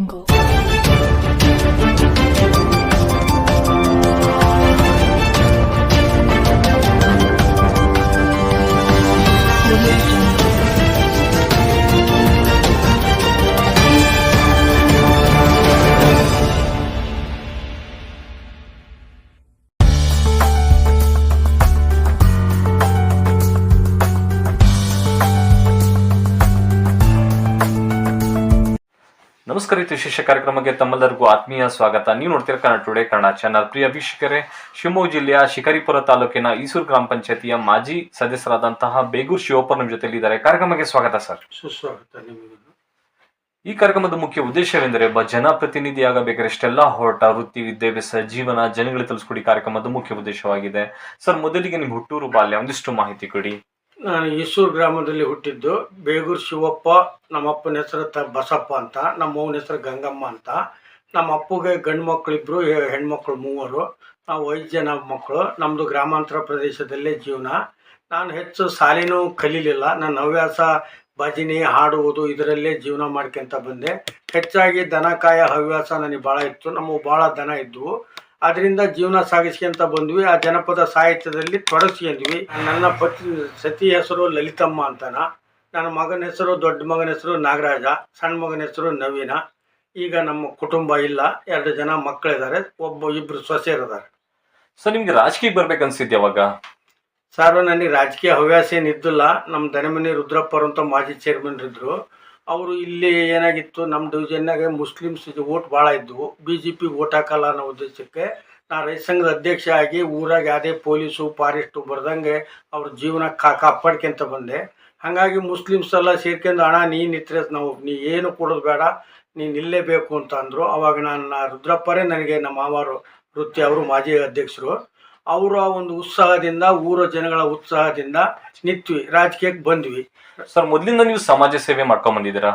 Angle. ನಮಸ್ಕಾರ ಇದು ವಿಶೇಷ ಕಾರ್ಯಕ್ರಮಕ್ಕೆ ತಮ್ಮೆಲ್ಲರಿಗೂ ಆತ್ಮೀಯ ಸ್ವಾಗತ. ನೀವು ನೋಡ್ತೀರ ಕನ್ನಡ ಟುಡೇ ಕನ್ನಡ ಚಾನಲ್ ಪ್ರಿಯ ವೀಕ್ಷಕರೇ ಶಿವಮೊಗ್ಗ ಜಿಲ್ಲೆಯ ಶಿಕಾರಿಪುರ ತಾಲೂಕಿನ ಈಸೂರು ಗ್ರಾಮ ಪಂಚಾಯತಿಯ ಮಾಜಿ ಸದಸ್ಯರಾದಂತಹ ಬೇಗೂರ್ ಶಿವಪ್ಪ ನಮ್ಮ ಜೊತೆಲಿದ್ದಾರೆ ಕಾರ್ಯಕ್ರಮಕ್ಕೆ ಸ್ವಾಗತ ಸರ್. ಸುಸ್ವಾಗತ ಈ ಕಾರ್ಯಕ್ರಮದ ಮುಖ್ಯ ಉದ್ದೇಶವೆಂದರೆ ಒಬ್ಬ ಜನಪ್ರತಿನಿಧಿಯಾಗಬೇಕಾದ್ರೆ ಇಷ್ಟೆಲ್ಲ ಹೊರಟ ವೃತ್ತಿ ವಿದ್ಯಾಭ್ಯಾಸ ಜೀವನ ಜನಗಳಿಗೆ ತಿಳಿಸ್ಕೊಡಿ ಕಾರ್ಯಕ್ರಮದ ಮುಖ್ಯ ಉದ್ದೇಶವಾಗಿದೆ. ಸರ್ ಮೊದಲಿಗೆ ನಿಮ್ಮ ಹುಟ್ಟೂರು ಬಾಲ್ಯ ಒಂದಿಷ್ಟು ಮಾಹಿತಿ ಕೊಡಿ. ನಾನು ಈಸೂರು ಗ್ರಾಮದಲ್ಲಿ ಹುಟ್ಟಿದ್ದು ಬೇಗೂರು ಶಿವಪ್ಪ ನಮ್ಮ ಅಪ್ಪನ ಹೆಸರು ತ ಬಸಪ್ಪ ಅಂತ ನಮ್ಮ ಅವ್ವನ ಹೆಸರು ಗಂಗಮ್ಮ ಅಂತ. ನಮ್ಮ ಅಪ್ಪಗೆ ಗಂಡು ಮಕ್ಕಳಿಬ್ರು ಹೆ- ಹೆಣ್ಮಕ್ಳು ಮೂವರು. ನಾವು ಐದು ಜನ ಮಕ್ಕಳು. ನಮ್ಮದು ಗ್ರಾಮಾಂತರ ಪ್ರದೇಶದಲ್ಲೇ ಜೀವನ. ನಾನು ಹೆಚ್ಚು ಶಾಲೆನೂ ಕಲೀಲಿಲ್ಲ. ನನ್ನ ಹವ್ಯಾಸ, ಭಜನೆ, ಹಾಡುವುದು ಇದರಲ್ಲೇ ಜೀವನ ಮಾಡ್ಕೊಂತ ಬಂದೆ. ಹೆಚ್ಚಾಗಿ ದನ, ಕಾಯ, ಹವ್ಯಾಸ ನನಗೆ ಭಾಳ ಇತ್ತು. ನಮ್ಮವು ಭಾಳ ದನ ಇದ್ವು. ಅದರಿಂದ ಜೀವನ ಸಾಗಿಸ್ಕೊಂತ ಬಂದ್ವಿ. ಆ ಜನಪದ ಸಾಹಿತ್ಯದಲ್ಲಿ ತೊಡಸ್ಕೊಂಡ್ವಿ ನನ್ನ ಪತಿ ಸತಿ ಹೆಸರು ಲಲಿತಮ್ಮ ಅಂತನ. ನನ್ನ ಮಗನ ಹೆಸರು ದೊಡ್ಡ ಮಗನ ಹೆಸರು ನಾಗರಾಜ. ಸಣ್ಣ ಮಗನ ಹೆಸರು ನವೀನ. ಈಗ ನಮ್ಮ ಕುಟುಂಬ ಇಲ್ಲ. ಎರಡು ಜನ ಮಕ್ಕಳಿದ್ದಾರೆ ಒಬ್ಬ ಇಬ್ಬರು ಸೊಸೆಯರಿದ್ದಾರೆ ಸರ್ ನಿಮ್ಗೆ ರಾಜಕೀಯ ಬರ್ಬೇಕನ್ಸಿದ್ದೆ ಅವಾಗ? ಸರ್ ನನಗೆ ರಾಜಕೀಯ ಹವ್ಯಾಸ ಏನಿದ್ದಿಲ್ಲ. ನಮ್ಮ ದನಮನಿ ರುದ್ರಪ್ಪರು ಅಂತ ಮಾಜಿ ಚೇರ್ಮನ್ ಇದ್ರು. ಅವರು ಇಲ್ಲಿ ಏನಾಗಿತ್ತು ನಮ್ಮ ಡಿವಿಷನ್ನಾಗೆ ಮುಸ್ಲಿಮ್ಸ್ ಓಟ್ ಭಾಳ ಇದ್ದವು ಬಿ ಜೆ ಪಿ ಓಟ್ ಹಾಕಲ್ಲ ಅನ್ನೋ ಉದ್ದೇಶಕ್ಕೆ ನಾ ರೈತ ಸಂಘದ ಅಧ್ಯಕ್ಷ ಆಗಿ ಊರಾಗ ಯಾವುದೇ ಪೊಲೀಸು ಫಾರೆಸ್ಟು ಬರ್ದಂಗೆ ಅವ್ರ ಜೀವನ ಕಾ ಕಾಪಾಡ್ಕೊಂತ ಬಂದೆ. ಹಾಗಾಗಿ ಮುಸ್ಲಿಮ್ಸ್ ಎಲ್ಲ ಸೇರ್ಕೊಂಡು ಹಣ ನೀನು ಇತ್ತರೆ ನಾವು, ನೀ ಏನು ಕೊಡೋದು ಬೇಡ, ನೀನು ಇಲ್ಲೇಬೇಕು ಅಂತ ಅಂದರು. ಅವಾಗ ನಾನು ರುದ್ರಪ್ಪರೇ ನನಗೆ ನಮ್ಮ ಮಾವಾರು ವೃತ್ತಿ ಅವರು ಮಾಜಿ ಅಧ್ಯಕ್ಷರು. ಅವರ ಒಂದು ಉತ್ಸಾಹದಿಂದ ಊರ ಜನಗಳ ಉತ್ಸಾಹದಿಂದ ನಿಂತ್ವಿ ರಾಜಕೀಯಕ್ಕೆ ಬಂದ್ವಿ. ಸರ್ ಮೊದಲಿಂದ ನೀವು ಸಮಾಜ ಸೇವೆ ಮಾಡ್ಕೊಂಡ್ ಬಂದಿದ್ದೀರಾ?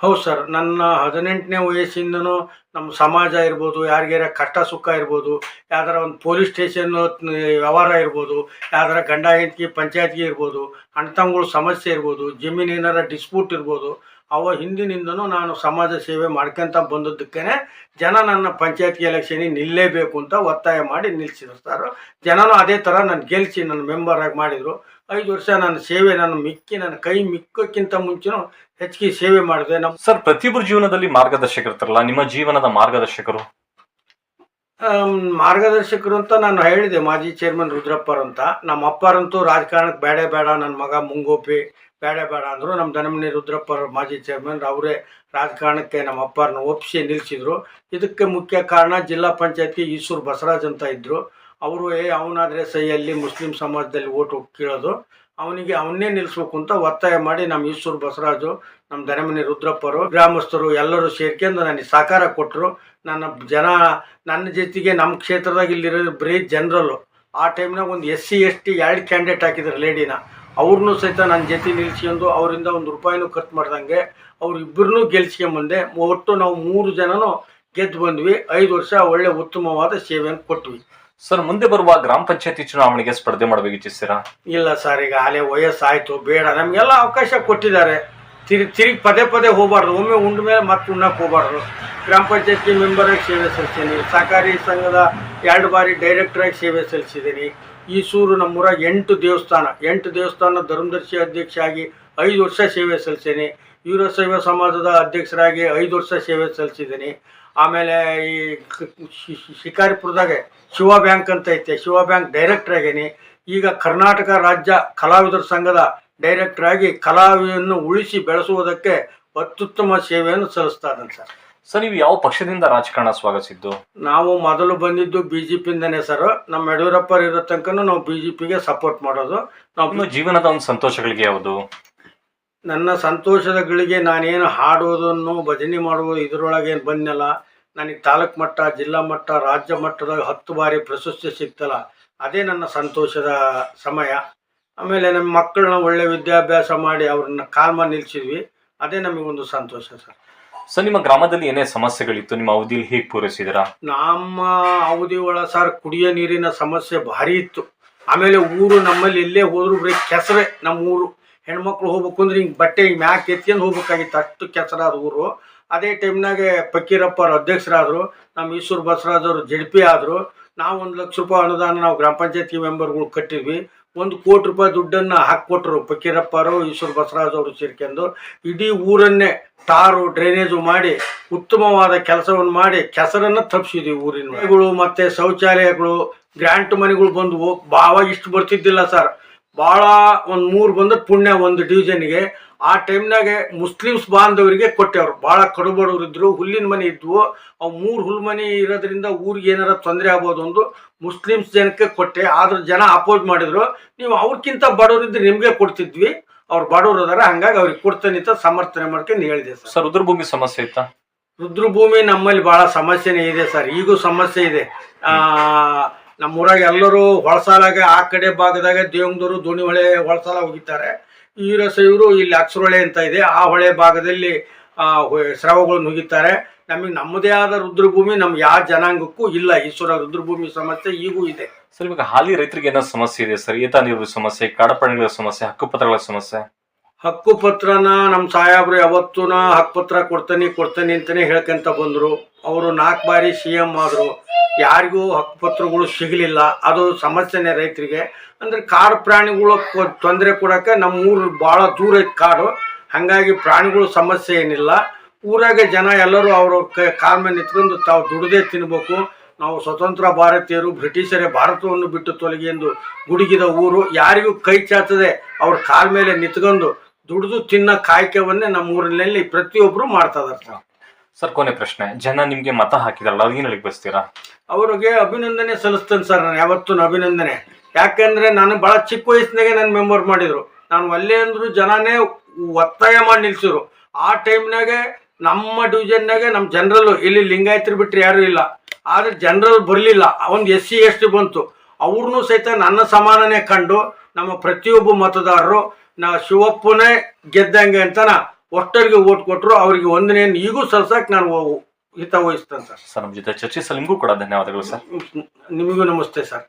ಹೌದು ಸರ್ ನನ್ನ ಹದಿನೆಂಟನೇ ವಯಸ್ಸಿಂದನೂ ನಮ್ಮ ಸಮಾಜ ಇರ್ಬೋದು ಯಾರಿಗಾರ ಕಷ್ಟ ಸುಖ ಇರ್ಬೋದು ಯಾವ್ದಾರ ಒಂದು ಪೊಲೀಸ್ ಸ್ಟೇಷನ್ ವ್ಯವಹಾರ ಇರ್ಬೋದು ಯಾವ್ದಾರ ಗಂಡ ಹೆಂಡತಿ ಪಂಚಾಯತ್ಗೆ ಇರ್ಬೋದು ಅಣ್ಣ ತಮ್ಮಗಳ ಸಮಸ್ಯೆ ಇರ್ಬೋದು ಜಮೀನು ಏನಾರ ಡಿಸ್ಪ್ಯೂಟ್ ಇರ್ಬೋದು ಅವ ಹಿಂದಿನಿಂದನೂ ನಾನು ಸಮಾಜ ಸೇವೆ ಮಾಡ್ಕೊಂತ ಬಂದದ್ದಕ್ಕೇ ಜನ ನನ್ನ ಪಂಚಾಯತಿ ಎಲೆಕ್ಷನಿಗೆ ನಿಲ್ಲೇಬೇಕು ಅಂತ ಒತ್ತಾಯ ಮಾಡಿ ನಿಲ್ಲಿಸಿರ್ತಾರೆ ಸರ್. ಜನನೂ ಅದೇ ಥರ ನಾನು ಗೆಲ್ಲಿಸಿ ನನ್ನ ಮೆಂಬರ್ ಆಗಿ ಮಾಡಿದರು. ಐದು ವರ್ಷ ನನ್ನ ಸೇವೆ ನನ್ನ ಮಿಕ್ಕಿ ನನ್ನ ಕೈ ಮಿಕ್ಕೋಕ್ಕಿಂತ ಮುಂಚೆನೂ ಹೆಚ್ಚಿಗೆ ಸೇವೆ ಮಾಡಿದೆ. ನಮ್ಮ ಸರ್ ಪ್ರತಿಯೊಬ್ಬರ ಜೀವನದಲ್ಲಿ ಮಾರ್ಗದರ್ಶಕ ಇರ್ತಾರಲ್ಲ ನಿಮ್ಮ ಜೀವನದ ಮಾರ್ಗದರ್ಶಕರು? ಮಾರ್ಗದರ್ಶಕರು ಅಂತ ನಾನು ಹೇಳಿದೆ ಮಾಜಿ ಚೇರ್ಮನ್ ರುದ್ರಪ್ಪರ್ ಅಂತ. ನಮ್ಮ ಅಪ್ಪರಂತೂ ರಾಜಕಾರಣಕ್ಕೆ ಬೇಡ ಬೇಡ ನನ್ನ ಮಗ ಮುಂಗೋಪಿ ಬೇಡ ಬೇಡ ಅಂದರು ನಮ್ಮ ದನಮನಿ ರುದ್ರಪ್ಪರ ಮಾಜಿ ಚೇರ್ಮನ್ ಅವರೇ ರಾಜಕಾರಣಕ್ಕೆ ನಮ್ಮ ಅಪ್ಪರನ್ನ ಒಪ್ಪಿಸಿ ನಿಲ್ಲಿಸಿದ್ರು ಇದಕ್ಕೆ ಮುಖ್ಯ ಕಾರಣ ಜಿಲ್ಲಾ ಪಂಚಾಯತಿ ಈಸೂರು ಬಸವರಾಜ್ ಅಂತ ಇದ್ದರು ಅವರು, ಏ, ಅವನಾದರೆ ಸೈಯಲ್ಲಿ ಮುಸ್ಲಿಂ ಸಮಾಜದಲ್ಲಿ ಓಟು ಕೇಳೋದು. ಅವನಿಗೆ ಅವನ್ನೇ ನಿಲ್ಲಿಸ್ಬೇಕು ಅಂತ ಒತ್ತಾಯ ಮಾಡಿ ನಮ್ಮ ಈಸೂರು ಬಸವರಾಜು, ನಮ್ಮ ದನಮನಿ ರುದ್ರಪ್ಪರು, ಗ್ರಾಮಸ್ಥರು ಎಲ್ಲರೂ ಸೇರ್ಕೊಂಡು ನನಗೆ ಸಹಕಾರ ಕೊಟ್ಟರು ನನ್ನ ಜನ, ನನ್ನ ಜೊತೆಗೆ ನಮ್ಮ ಕ್ಷೇತ್ರದಾಗ ಇಲ್ಲಿರೋ ಬರೀ ಜನರಲ್ಲು. ಆ ಟೈಮ್ನಾಗ ಒಂದು ಎಸ್ ಸಿ ಎಸ್ ಟಿ ಎರಡು ಕ್ಯಾಂಡಿಡೇಟ್ ಹಾಕಿದ್ರು ಲೇಡಿನ ಅವ್ರನ್ನೂ ಸಹಿತ ನನ್ನ ಜೊತೆ ನಿಲ್ಸ್ಕೊಂಡು ಅವರಿಂದ ಒಂದು ರೂಪಾಯಿನೂ ಖರ್ಚು ಮಾಡ್ದಂಗೆ ಅವ್ರು ಇಬ್ಬರನ್ನೂ ಗೆಲ್ಸ್ಕೊಂಬಂದೆ ಒಟ್ಟು ನಾವು ಮೂರು ಜನನೂ ಗೆದ್ದು ಬಂದ್ವಿ. ಐದು ವರ್ಷ ಒಳ್ಳೆ ಉತ್ತಮವಾದ ಸೇವೆಯನ್ನು ಕೊಟ್ವಿ. ಸರ್ ಮುಂದೆ ಬರುವ ಗ್ರಾಮ ಪಂಚಾಯತಿ ಚುನಾವಣೆಗೆ ಸ್ಪರ್ಧೆ ಮಾಡಬೇಕಿಚ್ಛಿಸ್ತೀರಾ ಇಲ್ಲ ಸರ್ ಈಗ ಆಲೆ ವಯಸ್ಸಾಯಿತು ಬೇಡ. ನಮಗೆಲ್ಲ ಅವಕಾಶ ಕೊಟ್ಟಿದ್ದಾರೆ. ತಿರುಗಿ ತಿರುಗಿ ಪದೇ ಪದೇ ಹೋಗಬಾರ್ದು. ಒಮ್ಮೆ ಉಂಡ ಮೇಲೆ ಮತ್ತೆ ಉಣ್ಣಕ್ಕೆ ಹೋಗಬಾರ್ದು. ಗ್ರಾಮ ಪಂಚಾಯತಿ ಮೆಂಬರಾಗಿ ಸೇವೆ ಸಲ್ಲಿಸ್ತೀನಿ ಸಹಕಾರಿ ಸಂಘದ ಎರಡು ಬಾರಿ ಡೈರೆಕ್ಟರಾಗಿ ಸೇವೆ ಸಲ್ಲಿಸಿದ್ದೀನಿ. ಈಸೂರು ನಮ್ಮೂರ ಎಂಟು ದೇವಸ್ಥಾನ. ಎಂಟು ದೇವಸ್ಥಾನ ಧರ್ಮದರ್ಶಿ ಅಧ್ಯಕ್ಷ ಆಗಿ ಐದು ವರ್ಷ ಸೇವೆ ಸಲ್ಲಿಸೇನೆ. ಯುವ ಸೇವಾ ಸಮಾಜದ ಅಧ್ಯಕ್ಷರಾಗಿ ಐದು ವರ್ಷ ಸೇವೆ ಸಲ್ಲಿಸಿದ್ದೀನಿ. ಆಮೇಲೆ ಈ ಶಿಕಾರಿಪುರದಾಗೆ ಶಿವ ಬ್ಯಾಂಕ್ ಅಂತ ಐತೆ. ಶಿವ ಬ್ಯಾಂಕ್ ಡೈರೆಕ್ಟರ್ ಆಗೇನಿ. ಈಗ ಕರ್ನಾಟಕ ರಾಜ್ಯ ಕಲಾವಿದರ ಸಂಘದ ಡೈರೆಕ್ಟರ್ ಆಗಿ ಕಲಾವಿಯನ್ನು ಉಳಿಸಿ ಬೆಳೆಸುವುದಕ್ಕೆ ಅತ್ಯುತ್ತಮ ಸೇವೆಯನ್ನು ಸಲ್ಲಿಸ್ತಾ ಇದ್ದಾನೆ ಸರ್. ಸರ್ ನೀವು ಯಾವ ಪಕ್ಷದಿಂದ ರಾಜಕಾರಣ ಸ್ವಾಗತಿಸಿದ್ದು? ನಾವು ಮೊದಲು ಬಂದಿದ್ದು ಬಿ ಜೆ ಪಿಯಿಂದನೇ ಸರ್ ನಮ್ಮ ಯಡಿಯೂರಪ್ಪ ಇರೋ ತನಕ ನಾವು ಬಿ ಜೆ ಪಿಗೆ ಸಪೋರ್ಟ್ ಮಾಡೋದು. ನಮ್ಮ ನಿಮ್ಮ ಜೀವನದ ಒಂದು ಸಂತೋಷಗಳಿಗೆ ಯಾವುದು? ನನ್ನ ಸಂತೋಷದ ಗಳಿಗೆ ನಾನೇನು ಹಾಡುವುದನ್ನು ಭಜನೆ ಮಾಡುವುದು ಇದರೊಳಗೆ ಏನು ಬಂದೆನಲ್ಲ. ನನಗೆ ತಾಲೂಕು ಮಟ್ಟ ಜಿಲ್ಲಾ ಮಟ್ಟ ರಾಜ್ಯ ಮಟ್ಟದಾಗ ಹತ್ತು ಬಾರಿ ಪ್ರಶಸ್ತಿ ಸಿಗ್ತಲ್ಲ ಅದೇ ನನ್ನ ಸಂತೋಷದ ಸಮಯ. ಆಮೇಲೆ ನಮ್ಮ ಮಕ್ಕಳನ್ನ ಒಳ್ಳೆ ವಿದ್ಯಾಭ್ಯಾಸ ಮಾಡಿ ಅವ್ರನ್ನ ಕಾಲ್ಮ ನಿಲ್ಸಿದ್ವಿ. ಅದೇ ನಮಗೊಂದು ಸಂತೋಷ ಸರ್ ಸರ್ ನಿಮ್ಮ ಗ್ರಾಮದಲ್ಲಿ ಏನೇ ಸಮಸ್ಯೆಗಳಿತ್ತು? ನಿಮ್ಮ ಅವಧಿಯಲ್ಲಿ ಹೇಗೆ ಪೂರೈಸಿದಿರಾ? ನಮ್ಮ ಅವಧಿ ಒಳ ಸರ್ ಕುಡಿಯೋ ನೀರಿನ ಸಮಸ್ಯೆ ಭಾರಿ ಇತ್ತು. ಆಮೇಲೆ ಊರು ನಮ್ಮಲ್ಲಿ ಎಲ್ಲೇ ಹೋದ್ರು ಬರೀ ಕೆಸರೆ ನಮ್ಮ ಊರು ಹೆಣ್ಮಕ್ಳು ಹೋಗ್ಬೇಕು ಅಂದ್ರೆ ಹಿಂಗೆ ಬಟ್ಟೆ ಹಿಂಗೆ ಮ್ಯಾಕ್ ಎತ್ಕೊಂಡು ಹೋಗ್ಬೇಕಾಗಿತ್ತು, ಅಷ್ಟು ಕೆಸರಾದ ಊರು. ಅದೇ ಟೈಮ್ನಾಗೆ ಫಕೀರಪ್ಪ ಅವ್ರು ಅಧ್ಯಕ್ಷರಾದರು, ನಮ್ಮ ಈಶ್ವರ್ ಬಸವರಾಜ್ ಅವರು ಜಡ್ ಪಿ ಆದರು. ನಾವು ಒಂದು ಲಕ್ಷ ರೂಪಾಯಿ ಅನುದಾನ ನಾವು ಗ್ರಾಮ ಪಂಚಾಯತಿ ಮೆಂಬರ್ಗಳು ಕಟ್ಟಿದ್ವಿ. ಒಂದು ಕೋಟಿ ರೂಪಾಯಿ ದುಡ್ಡನ್ನು ಹಾಕ್ಕೊಟ್ರು ಫಕೀರಪ್ಪ ಈಶ್ವರ ಈಶ್ವರ್ ಬಸವರಾಜ್ ಅವರು ಸೇರ್ಕೊಂಡು ಇಡೀ ಊರನ್ನೇ ಟಾರು, ಡ್ರೈನೇಜು ಮಾಡಿ, ಉತ್ತಮವಾದ ಕೆಲಸವನ್ನು ಮಾಡಿ ಕೆಸರನ್ನು ತಪ್ಪಿಸಿದ್ವಿ ಊರಿನ ಮನೆಗಳು ಮತ್ತು ಶೌಚಾಲಯಗಳು, ಗ್ರ್ಯಾಂಟ್ ಮನೆಗಳು ಬಂದವು. ಭಾವ ಇಷ್ಟು ಬರ್ತಿದ್ದಿಲ್ಲ ಸರ್. ಭಾಳ ಒಂದು ಮೂರು ಬಂದ ಪುಣ್ಯ ಒಂದು ಡಿವಿಷನ್ಗೆ ಆ ಟೈಮ್ನಾಗೆ ಮುಸ್ಲಿಮ್ಸ್ ಬಾಂಧವರಿಗೆ ಕೊಟ್ಟೆವ್ರು ಭಾಳ ಕಡುಬಡವ್ರು ಇದ್ರು ಹುಲ್ಲಿನ ಮನೆ ಇದ್ವು. ಅವು ಮೂರು ಹುಲ್ ಮನೆ ಇರೋದ್ರಿಂದ ಊರಿಗೆ ಏನಾರ ತೊಂದರೆ ಆಗ್ಬೋದು ಒಂದು ಮುಸ್ಲಿಮ್ಸ್ ಜನಕ್ಕೆ ಕೊಟ್ಟೆ. ಆದ್ರೆ ಜನ ಅಪೋಸ್ ಮಾಡಿದ್ರು. ನೀವು ಅವ್ರಕ್ಕಿಂತ ಬಡವರಿದ್ರೆ ನಿಮಗೆ ಕೊಡ್ತಿದ್ವಿ. ಅವ್ರು ಬಡವರು ಅದಾರ ಹಂಗಾಗಿ ಅವ್ರಿಗೆ ಕೊಡ್ತೇನೆ ಅಂತ ಸಮರ್ಥನೆ ಮಾಡ್ಕೊಂಡು ಹೇಳಿದೆ ಸರ್. ಸರ್ ರುದ್ರಭೂಮಿ ಸಮಸ್ಯೆ ಇತ್ತಾ? ರುದ್ರಭೂಮಿ ನಮ್ಮಲ್ಲಿ ಬಹಳ ಸಮಸ್ಯೆನೇ ಇದೆ ಸರ್. ಈಗೂ ಸಮಸ್ಯೆ ಇದೆ. ಆ ನಮ್ಮೂರಾಗ ಎಲ್ಲರೂ ಹೊಳಸಾಲಾಗ ಆ ಕಡೆ ಭಾಗದಾಗ ದೇವಂಗದವರು ದೋಣಿ ಹೊಳೆ ಹೊಳಸಾಲ ಹೋಗಿದ್ದಾರೆ. ವೀರಶೈವರು ಇಲ್ಲಿ ಅಕ್ಷರೊಳೆ ಅಂತ ಇದೆ. ಆ ಹೊಳೆ ಭಾಗದಲ್ಲಿ ಸ್ರಾವಗಳನ್ನು ಹೋಗಿದ್ದಾರೆ ನಮಗೆ ನಮ್ಮದೇ ಆದ ರುದ್ರಭೂಮಿ ನಮ್ಮ ಯಾವ ಜನಾಂಗಕ್ಕೂ ಇಲ್ಲ. ಈಶ್ವರ ರುದ್ರಭೂಮಿ ಸಮಸ್ಯೆ ಈಗೂ ಇದೆ. ಸರ್ ಇವಾಗ ಹಾಲಿ ರೈತರಿಗೆ ಏನೋ ಸಮಸ್ಯೆ ಇದೆ ಸರ್? ಏತ ನೀರು ಸಮಸ್ಯೆ ಕಾಡಪ್ರಾಣಿಗಳ ಸಮಸ್ಯೆ ಹಕ್ಕುಪತ್ರಗಳ ಸಮಸ್ಯೆ? ಹಕ್ಕು ಪತ್ರನ ನಮ್ಮ ಸಾಹೇಬ್ರು ಯಾವತ್ತೂ ಹಕ್ಕು ಪತ್ರ ಕೊಡ್ತಾನೆ ಕೊಡ್ತಾನೆ ಅಂತಾನೆ ಹೇಳ್ಕೊಂತ ಬಂದರು. ಅವರು ನಾಲ್ಕು ಬಾರಿ ಸಿ ಎಂ ಆದರು. ಯಾರಿಗೂ ಹಕ್ಕುಪತ್ರಗಳು ಸಿಗಲಿಲ್ಲ. ಅದು ಸಮಸ್ಯೆನೇ ರೈತರಿಗೆ. ಅಂದರೆ ಕಾಡು ಪ್ರಾಣಿಗಳು ತೊಂದರೆ ಕೊಡೋಕೆ ನಮ್ಮ ಊರು ಭಾಳ ದೂರ ಐತೆ ಕಾಡು. ಹಾಗಾಗಿ ಪ್ರಾಣಿಗಳು ಸಮಸ್ಯೆ ಏನಿಲ್ಲ. ಊರಾಗೆ ಜನ ಎಲ್ಲರೂ ಅವ್ರವ್ರ ಕೈ ಕಾಲ ಮೇಲೆ ನಿಂತ್ಕೊಂಡು ತಾವು ದುಡಿದೇ ತಿನ್ನಬೇಕು ನಾವು ಸ್ವತಂತ್ರ ಭಾರತೀಯರು, ಬ್ರಿಟಿಷರೇ ಭಾರತವನ್ನು ಬಿಟ್ಟು ತೊಲಗಿ ಎಂದು ಗುಡುಗಿದ ಊರು. ಯಾರಿಗೂ ಕೈ ಚಾಚದೆ ಅವ್ರ ಕಾಲ ಮೇಲೆ ನಿಂತ್ಕೊಂಡು ದುಡಿದು ತಿನ್ನೋ ಕಾಯ್ಕೆವನ್ನೇ ನಮ್ಮ ಊರಿನಲ್ಲಿ ಪ್ರತಿಯೊಬ್ಬರು ಮಾಡ್ತಾ ಇದಾರೆ ಸರ್, ಕೊನೆ ಪ್ರಶ್ನೆ. ಜನ ನಿಮ್ಗೆ ಮತ ಹಾಕಿದಾರಲ್ಲ ಅದೇನು ಹೇಳಿ ಬಯಸ್ತೀರಾ? ಅವ್ರಿಗೆ ಅಭಿನಂದನೆ ಸಲ್ಲಿಸ್ತೇನೆ ಸರ್, ನಾನು ಯಾವತ್ತೂ ಅಭಿನಂದನೆ. ಯಾಕೆಂದ್ರೆ ನಾನು ಬಹಳ ಚಿಕ್ಕ ವಯಸ್ಸಿನಾಗೆ ನನ್ನ ಮೆಂಬರ್ ಮಾಡಿದ್ರು. ನಾನು ಅಲ್ಲೇ ಅಂದ್ರು ಜನನೇ ಒತ್ತಾಯ ಮಾಡಿ ನಿಲ್ಸಿದ್ರು. ಆ ಟೈಮ್ನಾಗೆ ನಮ್ಮ ಡಿವಿಜನ್ನಾಗೆ ನಮ್ಮ ಜನರಲ್ಲು ಇಲ್ಲಿ ಲಿಂಗಾಯತರು ಬಿಟ್ಟರೆ ಯಾರೂ ಇಲ್ಲ. ಆದರೆ ಜನರಲ್ ಬರಲಿಲ್ಲ. ಒಂದು ಎಸ್ ಸಿ, ಎಸ್ ಟಿ ಬಂತು. ಅವ್ರನ್ನೂ ಸಹಿತ ನನ್ನ ಸಮಾನನೇ ಕಂಡು ನಮ್ಮ ಪ್ರತಿಯೊಬ್ಬ ಮತದಾರರು, ನಾ ಶಿವಪ್ಪನೇ ಗೆದ್ದಂಗೆ ಅಂತನ ಒಟ್ಟರಿಗೆ ಓಟ್ ಕೊಟ್ಟರು ಅವರಿಗೆ ಒಂದನೇ ಈಗೂ ಸಲ್ಸಕ್ಕೆ ನಾನು ಹಿತ ವಹಿಸ್ತೇನೆ ಸರ್. ಸರ್ ನಮ್ಮ ಜೊತೆ ಚರ್ಚಿಸಲು ನಿಮಗೂ ಕೂಡ ಧನ್ಯವಾದಗಳು ಸರ್. ನಿಮಗೂ ನಮಸ್ತೆ ಸರ್.